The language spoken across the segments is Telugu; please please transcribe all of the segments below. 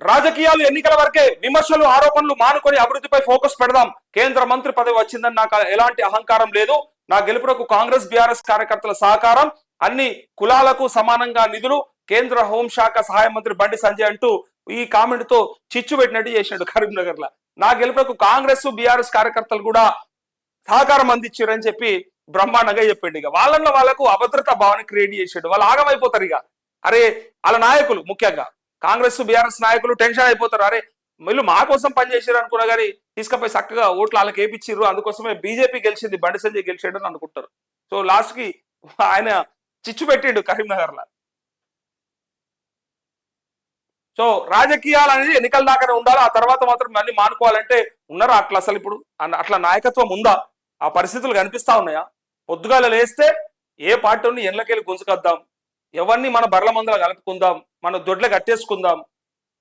రాజకీయాలు ఎన్నికల వరకే విమర్శలు ఆరోపణలు మానుకొని అభివృద్ధిపై ఫోకస్ పెడదాం. కేంద్ర మంత్రి పదవి వచ్చిందని నాకు ఎలాంటి అహంకారం లేదు. నా గెలుపునకు కాంగ్రెస్ బీఆర్ఎస్ కార్యకర్తల సహకారం అన్ని కులాలకు సమానంగా నిధులు కేంద్ర హోంశాఖ సహాయ మంత్రి బండి సంజయ్ అంటూ ఈ కామెంట్తో చిచ్చు పెట్టినట్టు చేశాడు కరీంనగర్లో నా గెలుపునకు కాంగ్రెస్ బీఆర్ఎస్ కార్యకర్తలు కూడా సహకారం అందించారని చెప్పి బ్రహ్మాండంగా చెప్పిండు ఇక. వాళ్ళ వాళ్ళకు అభద్రతా భావన క్రియేట్ చేసాడు వాళ్ళు ఆగమైపోతారు ఇక. అరే వాళ్ళ నాయకులు ముఖ్యంగా. కాంగ్రెస్ బీఆర్ఎస్ నాయకులు టెన్షన్ అయిపోతారు. అరే వీళ్ళు మా కోసం పనిచేసారు అనుకున్నా కానీ తీసుకపోయి చక్కగా ఓట్లు వాళ్ళకి వేపించారు అందుకోసమే బీజేపీ గెలిచింది బండి సంజయ్ గెలిచాడు అని అనుకుంటారు. సో లాస్ట్కి ఆయన చిచ్చు పెట్టిండు కరీంనగర్ లా సో రాజకీయాలు అనేది ఎన్నికల దాకానే ఉండాలి. ఆ తర్వాత మాత్రం మళ్ళీ మానుకోవాలంటే ఉన్నారా? అట్లా అసలు ఇప్పుడు అట్లా నాయకత్వం ఉందా? ఆ పరిస్థితులు కనిపిస్తా ఉన్నాయా? పొద్దుగాల లేస్తే ఏ పార్టీని ఎండ్లకెళ్ళి గుంజుకొద్దాం ఎవరిని మన బర్ల మందల కలుపుకుందాం మన దొడ్ల కట్టేసుకుందాం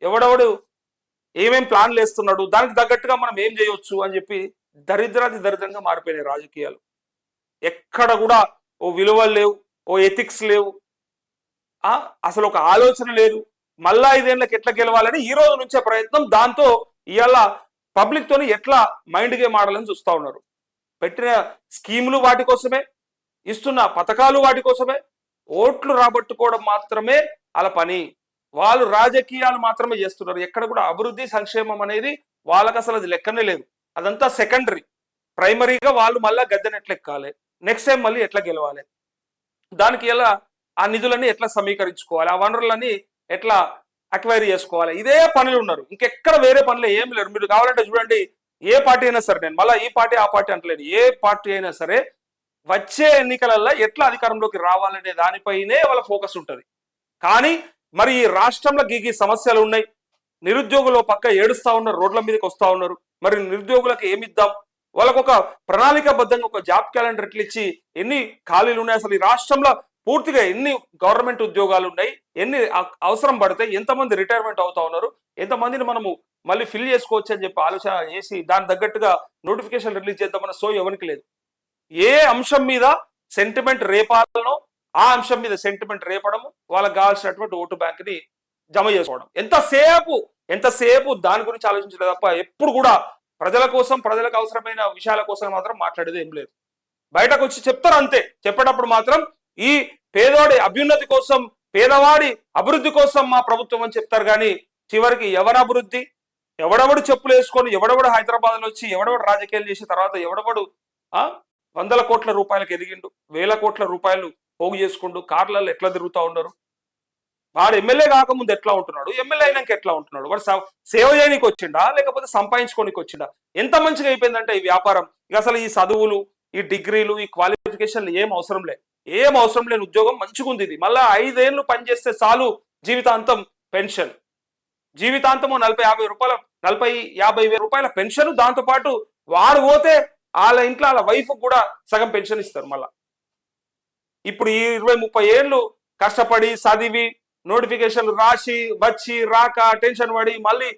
ఎవడెవడు ఏమేం ప్లాన్లు వేస్తున్నాడు దానికి తగ్గట్టుగా మనం ఏం చేయొచ్చు అని చెప్పి దరిద్రాది దరిద్రంగా మారిపోయినాయి రాజకీయాలు. ఎక్కడ కూడా ఓ విలువలు లేవు ఓ ఎథిక్స్ లేవు. అసలు ఒక ఆలోచన లేదు. మళ్ళా ఐదేళ్ళకి ఎట్లా గెలవాలని ఈ రోజు నుంచే ప్రయత్నం దాంతో ఇవాళ పబ్లిక్తోని ఎట్లా మైండ్ గేమ్ ఆడాలని చూస్తూ ఉన్నారు. పెట్టిన స్కీములు వాటి కోసమే ఇస్తున్న పథకాలు వాటి కోసమే ఓట్లు రాబట్టుకోవడం మాత్రమే వాళ్ళ పని. వాళ్ళు రాజకీయాలు మాత్రమే చేస్తున్నారు. ఎక్కడ కూడా అభివృద్ధి సంక్షేమం అనేది వాళ్ళకి అసలు అది లెక్కనే లేదు. అదంతా సెకండరీ. ప్రైమరీగా వాళ్ళు మళ్ళా గద్దెనెట్లా ఎక్కాలి నెక్స్ట్ టైం మళ్ళీ ఎట్లా గెలవాలి? దానికి ఎలా ఆ నిధులని ఎట్లా సమీకరించుకోవాలి? ఆ వనరులని ఎట్లా అక్వైరీ చేసుకోవాలి? ఇదే పనులు ఉన్నారు. ఇంకెక్కడ వేరే పనులు ఏమి లేరు. మీరు కావాలంటే చూడండి ఏ పార్టీ అయినా సరే నేను మళ్ళీ ఈ పార్టీ ఆ పార్టీ అంటలేను. ఏ పార్టీ అయినా సరే వచ్చే ఎన్నికలలో ఎట్లా అధికారంలోకి రావాలనే దానిపైనే వాళ్ళ ఫోకస్ ఉంటుంది. కానీ మరి ఈ రాష్ట్రంలో గీగి సమస్యలు ఉన్నాయి. నిరుద్యోగులు పక్క ఏడుస్తా ఉన్నారు రోడ్ల మీదకి వస్తా ఉన్నారు. మరి నిరుద్యోగులకు ఏమి ఇద్దాం? వాళ్ళకు ఒక ప్రణాళికాబద్ధంగా ఒక జాబ్ క్యాలెండర్ ఎట్లా ఇచ్చి ఎన్ని ఖాళీలు ఉన్నాయి? అసలు ఈ రాష్ట్రంలో పూర్తిగా ఎన్ని గవర్నమెంట్ ఉద్యోగాలు ఉన్నాయి? ఎన్ని అవసరం పడితే ఎంతమంది రిటైర్మెంట్ అవుతా ఉన్నారు? ఎంతమందిని మనము మళ్ళీ ఫిల్ చేసుకోవచ్చు అని చెప్పి ఆలోచన చేసి దాని తగ్గట్టుగా నోటిఫికేషన్ రిలీజ్ చేద్దామన్న సో ఎవరికి లేదు. ఏ అంశం మీద సెంటిమెంట్ రేపాలనో ఆ అంశం మీద సెంటిమెంట్ రేపడము వాళ్ళకి కావాల్సినటువంటి ఓటు బ్యాంక్ని జమ చేసుకోవడం. ఎంతసేపు ఎంతసేపు దాని గురించి ఆలోచించలేదు తప్ప ఎప్పుడు కూడా ప్రజల కోసం ప్రజలకు అవసరమైన విషయాల కోసం మాత్రం మాట్లాడేది ఏం లేదు. బయటకు వచ్చి చెప్తారు అంతే. చెప్పేటప్పుడు మాత్రం ఈ పేదవాడి అభ్యున్నతి కోసం పేదవాడి అభివృద్ధి కోసం మా ప్రభుత్వం అని చెప్తారు కానీ చివరికి ఎవరి అభివృద్ధి ఎవడెవడు చెప్పులు వేసుకొని ఎవడెవడు హైదరాబాద్లో వచ్చి ఎవడెవడు రాజకీయాలు చేసిన తర్వాత ఎవడెవడు ఆ? వందల కోట్ల రూపాయలకు ఎదిగిండు వేల కోట్ల రూపాయలు పోగు చేసుకుంటూ కార్లలో ఎట్లా తిరుగుతా ఉన్నారు? వాడు ఎమ్మెల్యే కాకముందు ఎట్లా ఉంటున్నాడు? ఎమ్మెల్యే అయినాక ఎట్లా ఉంటున్నాడు? వాడు సేవ చేయడానికి వచ్చిండా? లేకపోతే సంపాదించుకోనికి వచ్చిండా? ఎంత మంచిగా అయిపోయిందంటే ఈ వ్యాపారం. ఇక అసలు ఈ చదువులు ఈ డిగ్రీలు ఈ క్వాలిఫికేషన్లు ఏం అవసరం లే. ఏం అవసరం లేని ఉద్యోగం మంచిగా ఉంది ఇది. మళ్ళీ ఐదేళ్ళు పనిచేస్తే చాలు జీవితాంతం పెన్షన్. జీవితాంతము నలభై యాభై రూపాయల నలభై యాభై వేల రూపాయల పెన్షన్ దాంతో పాటు వాడు పోతే వాళ్ళ ఇంట్లో వాళ్ళ వైఫ్ కూడా సగం పెన్షన్ ఇస్తారు మళ్ళా. ఇప్పుడు ఈ ఇరవై ముప్పై ఏళ్ళు కష్టపడి చదివి నోటిఫికేషన్లు రాసి వచ్చి రాక టెన్షన్ పడి మళ్ళీ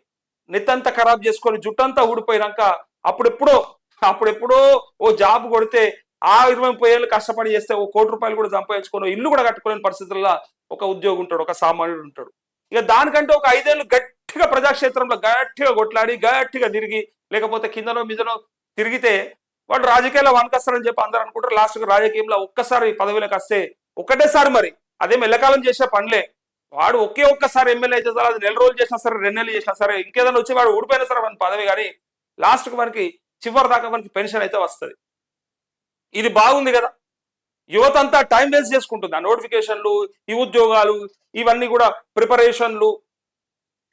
నెత్తంతా ఖరాబ్ చేసుకొని జుట్టంతా ఊడిపోయినాక అప్పుడెప్పుడో అప్పుడెప్పుడో ఓ జాబ్ కొడితే ఆ ఇరవై ముప్పై ఏళ్ళు కష్టపడి చేస్తే ఓ కోటి రూపాయలు కూడా సంపాదించుకొని ఇల్లు కూడా కట్టుకోలేని పరిస్థితుల్లో ఒక ఉద్యోగి ఉంటాడు ఒక సామాన్యుడు ఉంటాడు. ఇక దానికంటే ఒక ఐదేళ్ళు గట్టిగా ప్రజాక్షేత్రంలో గట్టిగా కొట్లాడి గట్టిగా తిరిగి లేకపోతే కిందనో మీదనో తిరిగితే వాడు రాజకీయాల్లో వనకొస్తారని చెప్పి అందరూ అనుకుంటారు. లాస్ట్కి రాజకీయంలో ఒక్కసారి పదవిలోకి వస్తే ఒకటేసారి మరి. అదే మెల్లకాలం చేసే పనులే. వాడు ఒకే ఒక్కసారి ఎమ్మెల్యే అయితే సార్ అది నెల రోజులు చేసినా సరే రెండు నెలలు చేసినా సరే ఇంకేదైనా వచ్చి వాడు ఊడిపోయినా సరే మన పదవి కానీ లాస్ట్కి మనకి చివరి దాకా మనకి పెన్షన్ అయితే వస్తుంది. ఇది బాగుంది కదా. యువత అంతా టైం వేస్ట్ చేసుకుంటుంది. ఆ నోటిఫికేషన్లు ఈ ఉద్యోగాలు ఇవన్నీ కూడా ప్రిపరేషన్లు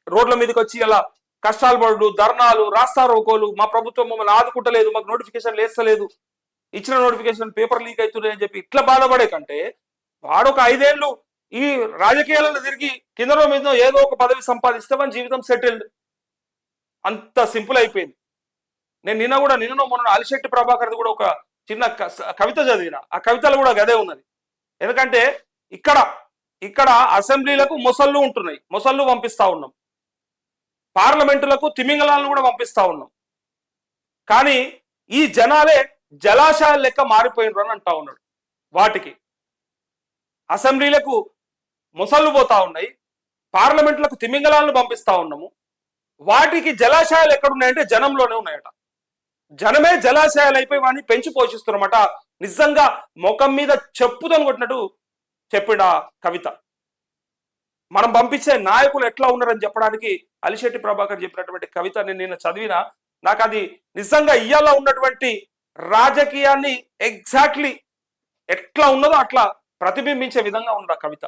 రోడ్ల మీదకి వచ్చి అలా కష్టాలు పడు ధర్నాలు రాస్తా రోకోలు మా ప్రభుత్వం మమ్మల్ని ఆదుకుంటలేదు మాకు నోటిఫికేషన్ లేస్తలేదు. ఇచ్చిన నోటిఫికేషన్ పేపర్ లీక్ అవుతున్నాయి అని చెప్పి ఇట్లా బాధపడే కంటే వాడు ఒక ఐదేళ్ళు ఈ రాజకీయాలలో తిరిగి కిందలో మీద ఏదో ఒక పదవి సంపాదిస్తే మన జీవితం సెటిల్డ్ అంత సింపుల్ అయిపోయింది. నేను నిన్న కూడా నిన్న మొన్న అలిశెట్టి ప్రభాకర్ది కూడా ఒక చిన్న కవిత చదివిన. ఆ కవితలు కూడా గదే ఉన్నది. ఎందుకంటే ఇక్కడ ఇక్కడ అసెంబ్లీలకు మొసళ్ళు ఉంటున్నాయి. మొసళ్ళు పంపిస్తా ఉన్నాం. పార్లమెంటులకు తిమింగళాలను కూడా పంపిస్తా ఉన్నాం. కానీ ఈ జనాలే జలాశయాల లెక్క మారిపోయినరు అని అంటా ఉన్నాడు వాటికి. అసెంబ్లీలకు ముసళ్ళు పోతా ఉన్నాయి పార్లమెంట్లకు తిమింగళాలను పంపిస్తా ఉన్నాము. వాటికి జలాశయాలు ఎక్కడున్నాయంటే జనంలోనే ఉన్నాయట. జనమే జలాశయాలు అయిపోయి వాడిని పెంచి పోషిస్తున్నమాట నిజంగా ముఖం మీద చెప్పుతో కొట్టినట్టు చెప్పిన కవిత. మనం పంపించే నాయకులు ఎట్లా ఉన్నారని చెప్పడానికి అలిశెట్టి ప్రభాకర్ చెప్పినటువంటి కవిత నేను నిన్న చదివిన నాకు అది నిజంగా ఇయ్యాల ఉన్నటువంటి రాజకీయాన్ని ఎగ్జాక్ట్లీ ఎట్లా ఉన్నదో అట్లా ప్రతిబింబించే విధంగా ఉన్న ఆ కవిత.